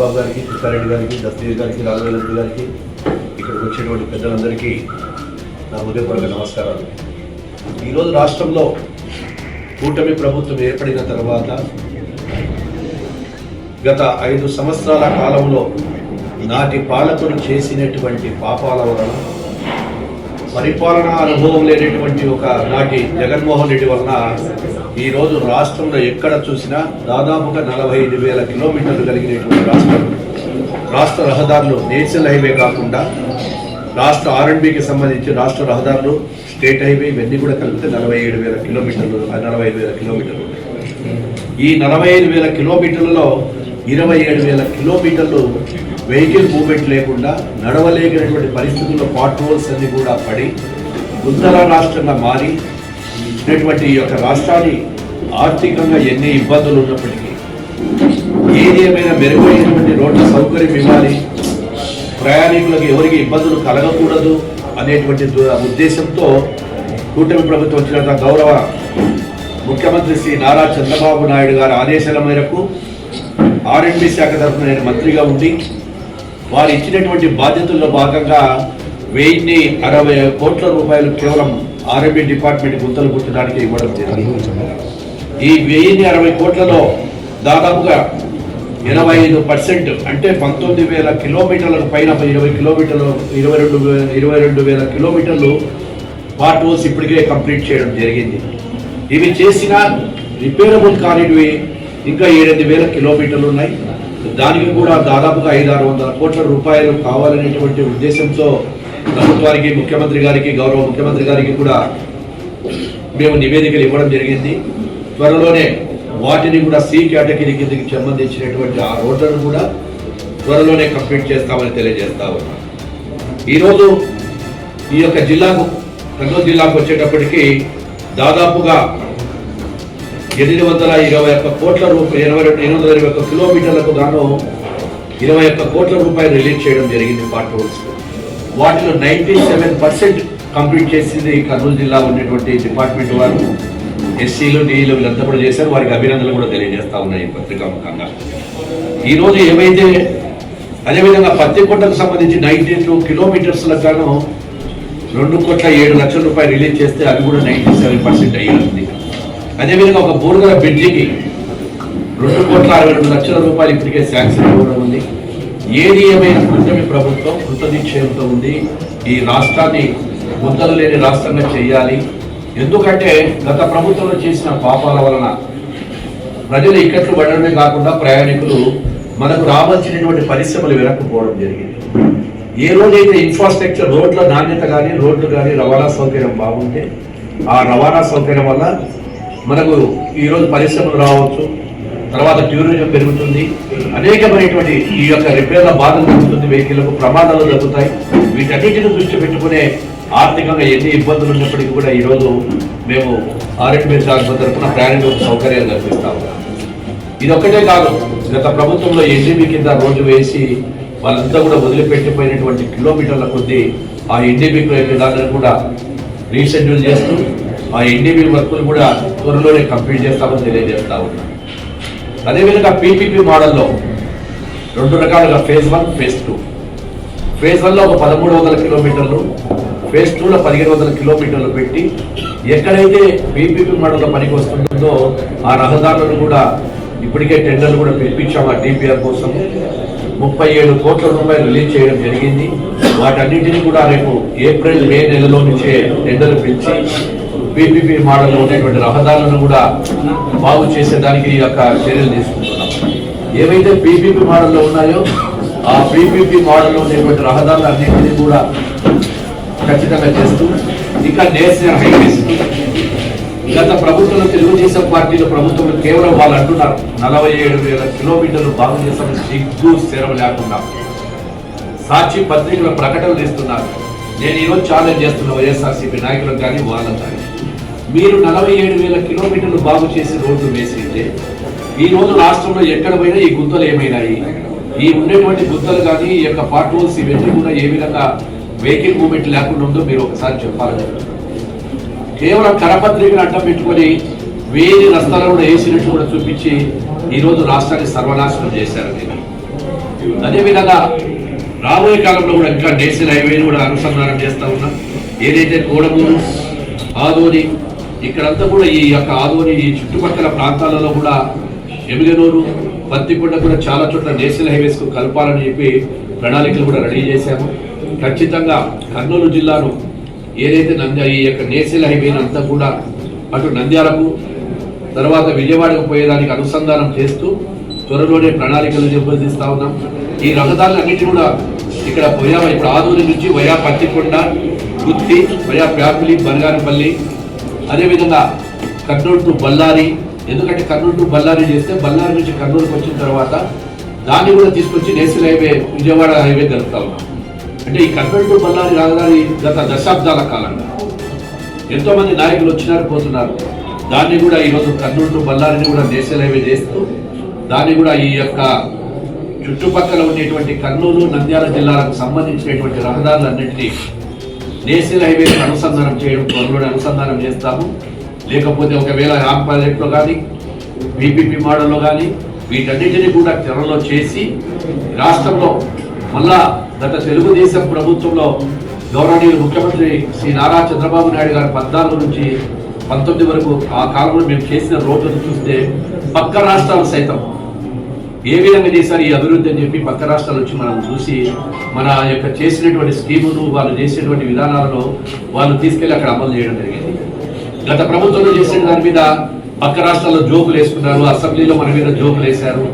రాంబాబు గారికి కృష్ణారెడ్డి గారికి దస్తగిరి గారికి రాఘవేంద్ర గారికి ఇక్కడికి వచ్చేటువంటి పెద్దలందరికీ నా హృదయపూర్వక నమస్కారాలు. ఈరోజు రాష్ట్రంలో కూటమి ప్రభుత్వం ఏర్పడిన తర్వాత గత ఐదు సంవత్సరాల కాలంలో నాటి పాలకులు చేసినటువంటి పాపాల వలన పరిపాలనా అనుభవం లేనటువంటి ఒక నాటి జగన్మోహన్ రెడ్డి వలన ఈరోజు రాష్ట్రంలో ఎక్కడ చూసినా దాదాపుగా నలభై ఐదు వేల కిలోమీటర్లు కలిగినటువంటి రాష్ట్రం. రాష్ట్ర రహదారులు నేషనల్ హైవే కాకుండా రాష్ట్ర ఆర్ఎండ్బికి సంబంధించి రాష్ట్ర రహదారులు స్టేట్ హైవే ఇవన్నీ కూడా కలిపితే నలభై ఏడు వేల కిలోమీటర్లు నలభై ఐదు వేల కిలోమీటర్లు ఈ నలభై ఐదు వేల కిలోమీటర్లలో ఇరవై ఏడు వేల కిలోమీటర్లు వెహికల్ మూవ్మెంట్ లేకుండా నడవలేగినటువంటి పరిస్థితుల్లో పాట్రోల్స్ అన్ని కూడా పడి ఉత్తర రాష్ట్రంగా మారి ఇచ్చినటువంటి ఈ యొక్క రాష్ట్రాన్ని ఆర్థికంగా ఎన్ని ఇబ్బందులు ఉన్నప్పటికీ ఏది ఏమైనా మెరుగైనటువంటి రోడ్ల సౌకర్యం ఇవ్వాలి ప్రయాణికులకు ఎవరికి ఇబ్బందులు కలగకూడదు అనేటువంటి ఉద్దేశంతో కూటమి ప్రభుత్వం వచ్చిన గౌరవ ముఖ్యమంత్రి శ్రీ నారా చంద్రబాబు నాయుడు గారి ఆదేశాల మేరకు ఆర్ఎండ్బి శాఖ తరఫున నేను మంత్రిగా ఉండి వారు ఇచ్చినటువంటి బాధ్యతల్లో భాగంగా వెయ్యిన్ని అరవై కోట్ల రూపాయలు కేవలం ఆర్ఎంబి డిపార్ట్మెంట్ గుంతలు పుట్టడానికి ఇవ్వడం జరిగింది. ఈ వెయ్యిన్ని అరవై కోట్లలో దాదాపుగా ఎనభై ఐదు పర్సెంట్ అంటే పంతొమ్మిది వేల కిలోమీటర్లకు పైన ఇరవై కిలోమీటర్లు ఇరవై రెండు ఇరవై రెండు వేల కిలోమీటర్లు పార్ట్ ఓస్ ఇప్పటికే కంప్లీట్ చేయడం జరిగింది. ఇవి చేసిన రిపేరబుల్ కానివి ఇంకా ఏడెనిమిది వేల కిలోమీటర్లు ఉన్నాయి. దానికి కూడా దాదాపుగా ఐదు ఆరు వందల కోట్ల రూపాయలు కావాలనేటువంటి ఉద్దేశంతో ప్రభుత్వానికి ముఖ్యమంత్రి గారికి గౌరవ ముఖ్యమంత్రి గారికి కూడా మేము నివేదికలు ఇవ్వడం జరిగింది. త్వరలోనే వాటిని కూడా సి కేటగిరీ కిందకి సంబంధించినటువంటి ఆ రోడ్లను కూడా త్వరలోనే కంప్లీట్ చేస్తామని తెలియజేస్తా ఉన్నాం. ఈరోజు ఈ యొక్క జిల్లాకు కర్నూలు జిల్లాకు వచ్చేటప్పటికి దాదాపుగా ఎనిమిది వందల ఇరవై ఒక్క కోట్ల రూపాయలు ఇరవై రెండు ఎనిమిది వందల ఇరవై ఒక్క కిలోమీటర్లకు గాను ఇరవై ఒక్క కోట్ల రూపాయలు రిలీజ్ చేయడం జరిగింది పార్ట్ రోడ్స్ వాటిలో నైంటీ సెవెన్ పర్సెంట్ కంప్లీట్ చేసింది కర్నూలు జిల్లా ఉన్నటువంటి డిపార్ట్మెంట్ వారు. ఎస్సీలు డీలు వీళ్ళంతా కూడా చేశారు. వారికి అభినందనలు కూడా తెలియజేస్తా ఉన్నాయి ఈ పత్రికా ముఖంగా. ఈరోజు ఏమైతే అదేవిధంగా పత్తికొండకు సంబంధించి నైన్టీ టూ కిలోమీటర్స్ల గాను రెండు కోట్ల ఏడు లక్షల రూపాయలు రిలీజ్ చేస్తే అది కూడా నైంటీ సెవెన్ పర్సెంట్ అయ్యింది అదేవిధంగా ఒక బూర్గల బ్రిడ్జికి రెండు కోట్ల అరవై రెండు లక్షల రూపాయలు ఇప్పటికే శాంక్షన్ ఇవ్వడం ఉంది. ఏది ఏమైనా కూటమి ప్రభుత్వం కృతనిశ్చయంతో ఉంది. ఈ రాష్ట్రాన్ని ముద్దలు లేని రాష్ట్రంగా చేయాలి. ఎందుకంటే గత ప్రభుత్వంలో చేసిన పాపాల వలన ప్రజలు ఇక్కట్లు పడడమే కాకుండా ప్రయాణికులు మనకు రావాల్సినటువంటి పరిశ్రమలు వెనక్కిపోవడం జరిగింది. ఏ రోజైతే ఇన్ఫ్రాస్ట్రక్చర్ రోడ్ల నాణ్యత కానీ రోడ్లు కానీ రవాణా సౌకర్యం బాగుంటే ఆ రవాణా సౌకర్యం వల్ల మనకు ఈరోజు పరిశ్రమలు రావచ్చు తర్వాత టూరిజం పెరుగుతుంది. అనేకమైనటువంటి ఈ యొక్క రిపేర్ల బాధలు జరుగుతుంది వెహికల్కు ప్రమాదాలు జరుగుతాయి. వీటన్నిటిని దృష్టి పెట్టుకునే ఆర్థికంగా ఎన్ని ఇబ్బందులు ఉన్నప్పటికీ కూడా ఈరోజు మేము ఆర్ఎండ్బి శాఖ తరఫున ప్రయాణికులకు సౌకర్యాలు కల్పిస్తాము ఇది ఒక్కటే కాదు గత ప్రభుత్వంలో ఎన్డీబీ కింద రోజు వేసి వాళ్ళంతా కూడా వదిలిపెట్టిపోయినటువంటి కిలోమీటర్ల కొద్దీ ఆ ఎన్డీబీ దానిని కూడా రీషెడ్యూల్ చేస్తూ ఆ ఎన్డీబీ వర్కులు కూడా త్వరలోనే కంప్లీట్ చేస్తామని తెలియజేస్తా ఉన్నాను అదేవిధంగా పీపీపీ మోడల్లో రెండు రకాలుగా phase one phase two. Phase వన్లో ఒక పదమూడు వందల కిలోమీటర్లు ఫేజ్ టూలో పదిహేను వందల కిలోమీటర్లు పెట్టి ఎక్కడైతే పీపీపీ మోడల్లో పనికి వస్తుందో ఆ రహదారులను కూడా ఇప్పటికే టెండర్లు కూడా పిలిపించాము ఆ డిపిఆర్ కోసం. ముప్పై ఏడు కోట్ల రూపాయలు రిలీజ్ చేయడం జరిగింది. వాటన్నింటినీ కూడా రేపు ఏప్రిల్ మే నెలలో నుంచే టెండర్లు పిలిచి బీపీపీ మోడల్లో ఉండేటువంటి రహదారులను కూడా బాగు చేసేదానికి ఈ యొక్క చర్యలు తీసుకుంటున్నాం. ఏవైతే బీపీపీ మోడల్లో ఉన్నాయో ఆ బీపీపీ మోడల్లో ఉండేటువంటి రహదారులు అన్నింటినీ కూడా ఖచ్చితంగా చేస్తూ ఇంకా నేషనల్ హైవేస్. గత ప్రభుత్వంలో తెలుగుదేశం పార్టీలో ప్రభుత్వంలో కేవలం వాళ్ళు అంటున్నారు నలభై ఏడు వేల కిలోమీటర్లు బాగు చేస్తామని సిగ్గు స్థిరం లేకుండా. సాక్షి పత్రికల ప్రకటనలు ఇస్తున్నారు. నేను ఈరోజు ఛాలెంజ్ చేస్తున్న వైఎస్ఆర్సీపీ నాయకులకు కానీ వాళ్ళకు కానీ. మీరు నలభై ఏడు వేల కిలోమీటర్లు బాగు చేసి రోడ్లు వేసింటే ఈ రోజు రాష్ట్రంలో ఎక్కడ పోయినా ఈ గుంతలు ఏమైనాయి? ఈ ఉండేటువంటి గుంతలు కానీ ఈ యొక్క పార్ట్ హోల్స్ ఇవన్నీ కూడా ఏ విధంగా వెహికల్ మూమెంట్ లేకుండా ఉందో మీరు ఒకసారి చెప్పాలని. కేవలం కరపత్రికను అడ్డం పెట్టుకొని వేడి రస్తాలను కూడా వేసినట్టు కూడా చూపించి ఈరోజు రాష్ట్రాన్ని సర్వనాశనం చేశారు దీన్ని అదేవిధంగా రాబోయే కాలంలో కూడా ఇంకా నేషనల్ హైవేని కూడా అనుసంధానం చేస్తా ఉన్నాం. ఏదైతే కోడమూరు ఆదోని ఇక్కడంతా కూడా ఈ యొక్క ఆదోని ఈ చుట్టుపక్కల ప్రాంతాలలో కూడా ఎమిగనూరు పత్తికొండ కూడా చాలా చోట్ల నేషనల్ హైవేస్కు కలపాలని చెప్పి ప్రణాళికలు కూడా రెడీ చేశాము. ఖచ్చితంగా కర్నూలు జిల్లాను ఏదైతే నంద్య ఈ యొక్క నేషనల్ హైవేని అంతా కూడా అటు నంద్యాలకు తర్వాత విజయవాడకు పోయేదానికి అనుసంధానం చేస్తూ త్వరలోనే ప్రణాళికలు నిర్వహిస్తూ ఉన్నాం. ఈ రహదారులన్నిటి కూడా ఇక్కడ పోయా ఇప్పుడు ఆదూరి నుంచి వయా పత్తికొండ గుత్తి వయా ప్యాపిలి బంగారపల్లి అదేవిధంగా కర్నూలు టు బళ్ళారి ఎందుకంటే కర్నూలు టు బళ్ళారి చేస్తే బళ్ళారి నుంచి కర్నూలుకి వచ్చిన తర్వాత దాన్ని కూడా తీసుకొచ్చి నేషనల్ హైవే విజయవాడ హైవే జరుపుతా ఉన్నాం. అంటే ఈ కర్నూలు టు బళ్ళారి రహదారి గత దశాబ్దాల కాలంగా ఎంతోమంది నాయకులు వచ్చినారు పోతున్నారు. దాన్ని కూడా ఈరోజు కర్నూలు టు బళ్ళారిని కూడా నేషనల్ హైవే చేస్తూ దాన్ని కూడా ఈ యొక్క చుట్టుపక్కల ఉండేటువంటి కర్నూలు నంద్యాల జిల్లాలకు సంబంధించినటువంటి రహదారులన్నింటినీ నేషనల్ హైవే అనుసంధానం చేయడం త్వరలోనే అనుసంధానం చేస్తాము. లేకపోతే ఒకవేళ రామ్ ప్రాజెక్ట్లో కానీ బీపీపీ మోడల్లో కానీ వీటన్నిటిని కూడా త్వరలో చేసి రాష్ట్రంలో మళ్ళా గత తెలుగుదేశం ప్రభుత్వంలో గౌరవనీయులు ముఖ్యమంత్రి శ్రీ నారా చంద్రబాబు నాయుడు గారు పద్నాలుగు నుంచి పంతొమ్మిది వరకు ఆ కాలంలో మేము చేసిన రోడ్లను చూస్తే పక్క రాష్ట్రాలు సైతం ఏ విధంగా చేశారు ఈ అభివృద్ధి అని చెప్పి పక్క రాష్ట్రాలు వచ్చి మనం చూసి మన యొక్క చేసినటువంటి స్కీములు వాళ్ళు చేసినటువంటి విధానాలను వాళ్ళు తీసుకెళ్ళి అక్కడ అమలు చేయడం జరిగింది. గత ప్రభుత్వంలో చేసిన దాని మీద పక్క రాష్ట్రాల్లో జోకులు వేసుకున్నారు అసెంబ్లీలో మన మీద జోకులు వేశారు.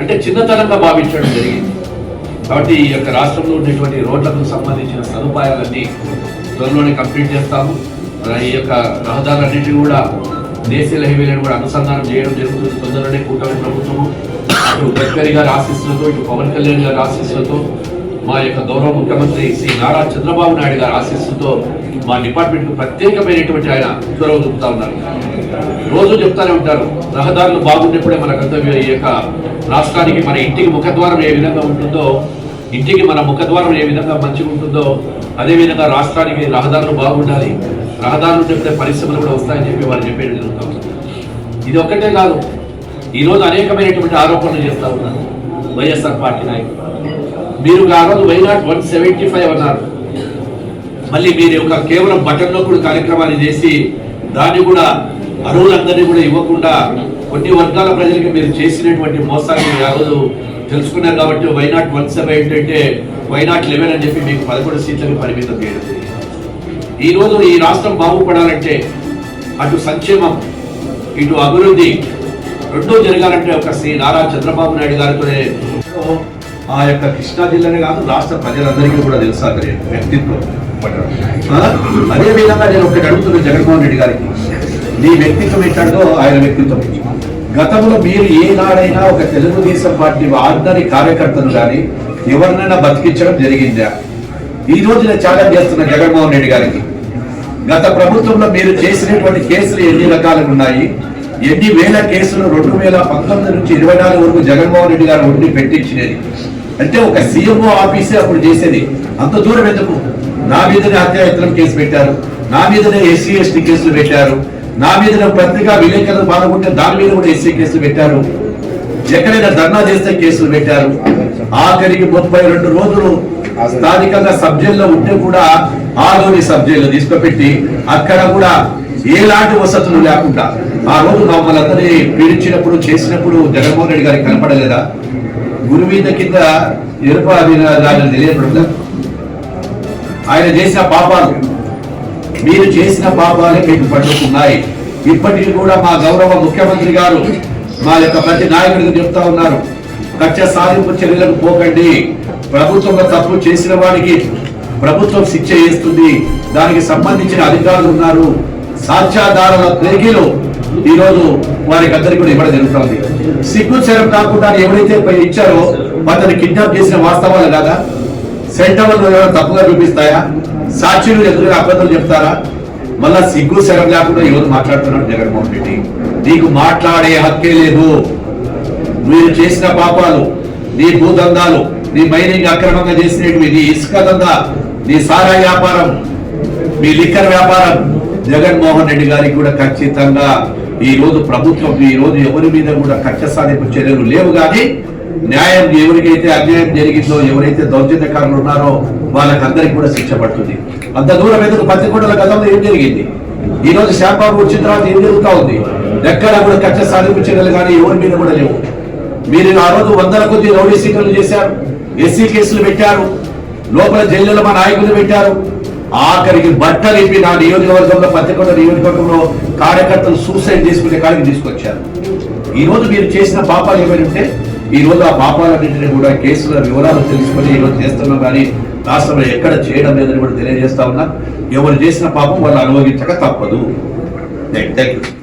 అంటే చిన్నతనంగా భావించడం జరిగింది. కాబట్టి ఈ యొక్క రాష్ట్రంలో ఉండేటువంటి రోడ్లకు సంబంధించిన సదుపాయాలన్నీ త్వరలోనే కంప్లీట్ చేస్తాము. ఈ యొక్క రహదారులన్నింటినీ కూడా నేషనల్ హైవేలను కూడా అనుసంధానం చేయడం జరుగుతుంది. తొందరనే కూటమి ప్రభుత్వము అటు గడ్కరీ గారి ఆశీస్సులతో ఇటు పవన్ కళ్యాణ్ గారి ఆశీస్సులతో మా యొక్క గౌరవ ముఖ్యమంత్రి శ్రీ నారా చంద్రబాబు నాయుడు గారి ఆశీస్సులతో మా డిపార్ట్మెంట్కు ప్రత్యేకమైనటువంటి ఆయన చొరవ చూపుతా ఉన్నారు. రోజు చెప్తానే ఉంటారు. రహదారులు బాగున్నప్పుడే మనకంతా ఈ యొక్క రాష్ట్రానికి మన ఇంటికి ముఖద్వారం ఏ విధంగా ఉంటుందో ఇంటికి మన ముఖద్వారం ఏ విధంగా మంచిగా ఉంటుందో అదే విధంగా రాష్ట్రానికి రహదారులు బాగుండాలి. రహదారులు చెప్తే పరిశ్రమలు కూడా వస్తాయని చెప్పి వారు చెప్పేది జరుగుతూ ఇది ఒక్కటే కాదు. ఈ రోజు అనేకమైనటువంటి ఆరోపణలు చేస్తూ ఉన్నారు వైఎస్ఆర్ పార్టీ నాయకులు. మీరు ఆ రోజు వైనాట్ వన్ సెవెంటీ ఫైవ్ అన్నారు. మళ్ళీ మీరు ఒక కేవలం బటన్ నొక్కుడు కార్యక్రమాన్ని చేసి దాన్ని కూడా అరువులందరినీ కూడా ఇవ్వకుండా కొన్ని వర్గాల ప్రజలకి మీరు చేసినటువంటి మోసాన్ని మీరు ఆ రోజు తెలుసుకున్నారు కాబట్టి వైనాట్ వన్ సెవెన్ ఏంటంటే వైనాట్ లెవెన్ అని చెప్పి మీకు పదకొండు సీట్లకు పరిమితం చేయడం. ఈరోజు ఈ రోజు ఈ రాష్ట్రం బాగుపడాలంటే అటు సంక్షేమం ఇటు అభివృద్ధి రెండూ జరగాలంటే ఒక శ్రీ నారా చంద్రబాబు నాయుడు గారితోనే ఆ యొక్క కృష్ణా జిల్లానే కాదు రాష్ట్ర ప్రజలందరికీ కూడా తెలుసా వ్యక్తిత్వం? అదే విధంగా నేను ఒకటి అడుగుతున్నాను జగన్మోహన్ రెడ్డి గారికి. నీ వ్యక్తిత్వం ఏంటంటో ఆయన వ్యక్తిత్వం. గతంలో మీరు ఏనాడైనా ఒక తెలుగుదేశం పార్టీ ఆర్డినరీ కార్యకర్తను కానీ ఎవరినైనా బతికించడం జరిగిందా? ఈ రోజు నేను ఛాలెంజ్ చేస్తున్నా జగన్మోహన్ రెడ్డి గారికి. గత ప్రభుత్వంలో మీరు చేసినటువంటి కేసులు ఎన్ని రకాలుగా ఉన్నాయి? ఎన్ని వేల కేసులు? రెండు వేల పంతొమ్మిది నుంచి ఇరవై నాలుగు వరకు జగన్మోహన్ రెడ్డి గారు ఉండి పెట్టించినది. అంటే ఒక సీఎంఓ ఆఫీసే అప్పుడు చేసేది. అంత దూరం ఎందుకు? నా మీదనే హత్యాయత్నం కేసు పెట్టారు. నా మీదనే ఎస్సీ ఎస్టీ కేసులు పెట్టారు. నా మీదనే పత్రికా విలేకరులు పాల్గొంటే దాని మీద కూడా ఎస్సీ కేసులు పెట్టారు. ఎక్కడైనా ధర్నా చేస్తే కేసులు పెట్టారు. ఆఖరికి ముప్పై రెండు రోజులు స్థానికంగా సభ్యుల్లో ఉంటే కూడా ఆలోని సబ్ జైల్లో తీసుకుపెట్టి అక్కడ కూడా ఎలాంటి వసతులు లేకుండా ఆ రోజు మమ్మల్ని అందరినీ పీడించినప్పుడు చేసినప్పుడు జగన్మోహన్ రెడ్డి గారికి కనపడలేదా? గురు మీద కింద ఎరుప దాని ఆయన చేసిన పాపాలు మీరు చేసిన పాపాలే మీకు పట్టుకున్నాయి. ఇప్పటికీ కూడా మా గౌరవ ముఖ్యమంత్రి గారు మా యొక్క ప్రతి నాయకుడికి చెప్తా ఉన్నారు కక్ష సాధింపు చర్యలకు పోకండి. ప్రభుత్వంలో తప్పు చేసిన వారికి ప్రభుత్వం శిక్ష చేస్తుంది. దానికి సంబంధించిన అధికారులు ఉన్నారు. సాక్ష్యాధారాల ప్రేగిలో ఈ రోజు వారికి అందరికీ కూడా ఇవ్వడం జరుగుతుంది. సిగ్గు శరం కాకుండా ఎవరైతే పై ఇచ్చారో అతన్ని కిడ్నాప్ చేసిన వాస్తవాలు కాదా? సెంటర్లు ఏమైనా తప్పుగా చూపిస్తాయా? సాక్షులు ఎదురుగా అబద్ధాలు చెప్తారా? మళ్ళా సిగ్గు శరం లేకుండా ఎవరు మాట్లాడుతున్నాడు జగన్మోహన్ రెడ్డి. నీకు మాట్లాడే హక్కే లేదు. మీరు చేసిన పాపాలు నీ భూదందాలు నీ మైనింగ్ అక్రమంగా చేసినవి నీ ఇసుక దందా నీ సారా వ్యాపారం మీ లిక్కర్ వ్యాపారం. జగన్మోహన్ రెడ్డి గారికి కూడా ఖచ్చితంగా ఈ రోజు ప్రభుత్వం ఈ రోజు ఎవరి మీద కూడా కక్ష సాధింపు చర్యలు లేవు కానీ న్యాయం ఎవరికైతే అన్యాయం జరిగిందో ఎవరైతే దౌర్జన్యకారులు ఉన్నారో వాళ్ళకందరికీ కూడా శిక్ష పడుతుంది. అంత దూరం ఎందుకు? పత్తికొండల గతంలో ఏం జరిగింది? ఈ రోజు శాంబాబు వచ్చిన తర్వాత ఏం జరుగుతూ ఉంది? ఎక్కడ కూడా కక్ష సాధింపు చర్యలు కానీ ఎవరి మీద కూడా లేవు. మీరు ఆ రోజు వందల కొద్ది రౌడీ సీట్లు చేశారు. ఎస్సీ కేసులు పెట్టారు. లోపల జైల్లో మా నాయకులు పెట్టారు. ఆఖరికి బట్టలు ఇప్పి నా నియోజకవర్గంలో పత్రికొండ నియోజకవర్గంలో కార్యకర్తలు సూసైడ్ చేసుకునే కాడికి తీసుకొచ్చారు. ఈరోజు మీరు చేసిన పాపాలు ఏమైనా ఉంటే ఈ రోజు ఆ పాపాలన్నింటినీ కూడా కేసుల వివరాలు తెలుసుకొని ఈరోజు చేస్తున్నాం కానీ రాష్ట్రంలో ఎక్కడ చేయడం లేదని కూడా తెలియజేస్తా ఉన్నా. ఎవరు చేసిన పాపం వాళ్ళు అనుభవించక తప్పదు. Thank you.